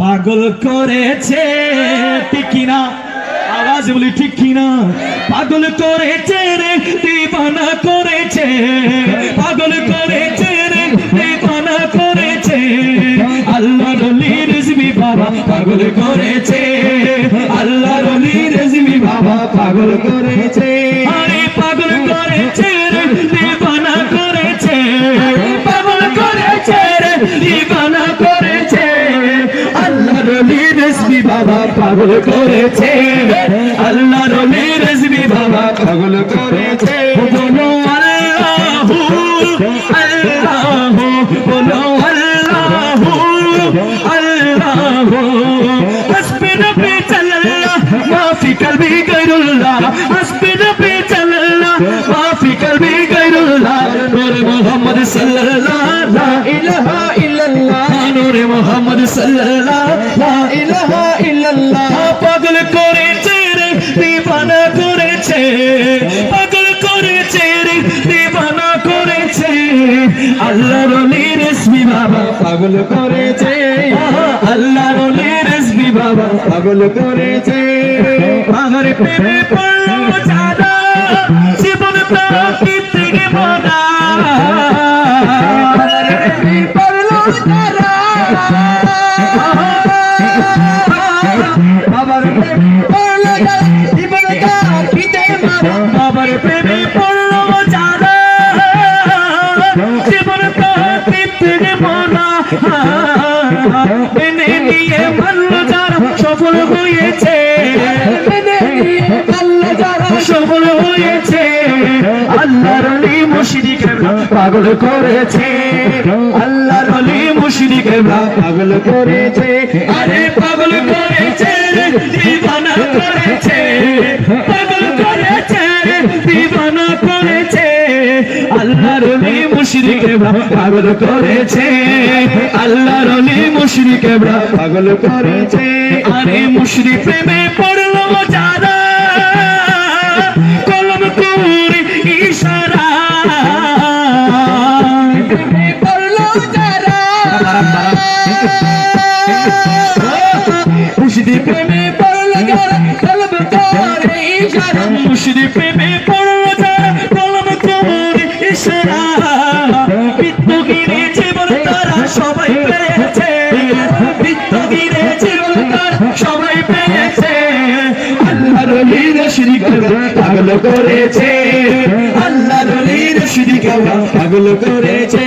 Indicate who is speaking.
Speaker 1: পাগল করেছে, ঠিক কিনা? আওয়াজ বলি, ঠিক কিনা? পাগল করেছে রে, দিবানা করেছে। পাগল করেছে রে, দিবানা করেছে। আল্লাহ রলি রেজবি বাবা, পাগল করেছে। আল্লাহ রলি রেজবি বাবা, পাগল করেছে। আরে পাগল করেছে রে, দিবানা করেছে। পাগল করেছে রে, দিবানা রেজবি বাবা পাগল করেছে। আল্লাহ রলি রেজবি বাবা পাগল করেছে। বলো আল্লাহু আল্লাহু, বলো আল্লাহু আল্লাহু। হাসবি নবী চাল্লাল্লাহ মা ফি কলবি গায়রুল্লাহ। হাসবি নবী চাল্লাল্লাহ মা কলবি গায়রুল্লাহ। নূর মুহাম্মদ সাল্লাল্লাহ ইলাহা ইল্লাল্লাহ নূর মুহাম্মদ সাল্লাল্লাহ ইলাহা পাগল করেছে। আল্লাহ রেসমি বাবা। পাগল করেছে। পাগল প্রেমে পড়ল জানা বাবার প্রেমে নিয়ে মানলো যারা সফল হয়েছে সফল হয়েছে আল্লাহর অলি মুশরিকের পাগল করেছে আল্লাহর অলি মুশরিকের পাগল করেছে। আরে পাগল করেছে দিবানা করেছে পাগল আল্লাহর অলি মুশরিকের পাগল করেছে। আল্লাহর অলি মুশরিকের পাগল করেছে। আরে মুশরিক প্রেমে পড়ল যারা। কলম কুরি ইশারা। পড়ল যারা। মুশরিক প্রেমে পড়ল যারা। কলম কুরি ইশারা। মুশরিক প্রেমে পড়ল যারা। সবাই পেয়েছে বিদ্যুগিরি জীবন তারা সবাই পেয়েছে আল্লাহ রলির শিরিকের পাগল করেছে। আল্লাহ রলির করেছে।